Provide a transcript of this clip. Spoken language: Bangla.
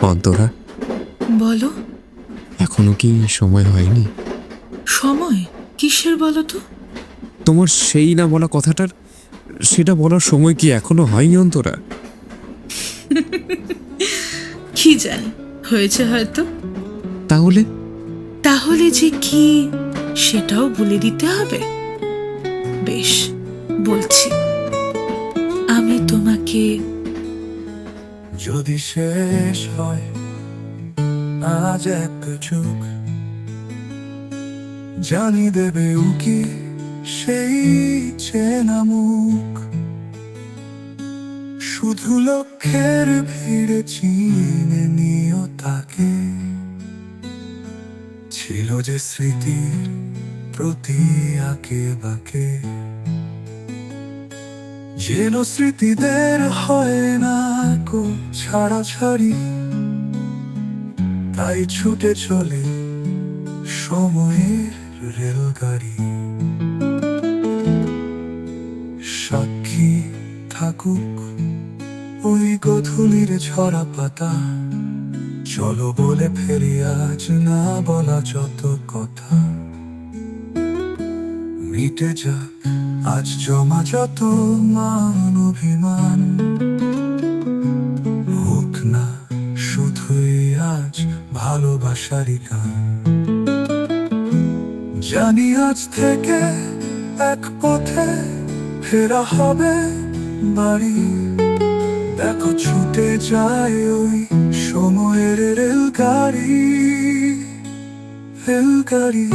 অন্তরা। বলো। এখনও কি সময় হয়নি? সময়? কিসের বলো তো? তোমার সেই না বলা কথাটার সেটা বলার সময় কি এখনও হয়নি অন্তরা? কি জানি হয়েছে হয়তো। তাহলে? তাহলে যে কি সেটাও বলে দিতে হবে। বেশ বলছি। আমি তোমাকে যদি শেষ হয়, আজ এক যুগ জানি দেবে উকি সেই চেনা মুখ। শুধু লক্ষ্যের ভিড়ে চিনে নিও তাকে। ছিল যে স্মৃতির প্রতি আঁকে বাকে। যেন স্মৃতিদের হয় না ছাড়া তাই ছুটে চলে সময়ের রেলগাড়ি। সাক্ষী থাকুক ওই গধূলির ছড়া পাতা, চলো বলে ফেরি আজ না বলা যত কথা। মিটে যাক, আজ জমা যত মান ভালোবাসারই গান। জানি আজ থেকে এক পথে ফেরা হবে বাড়ি। দেখো ছুটে যায় ওই সময়ের রেলগাড়ি রেলগাড়ি।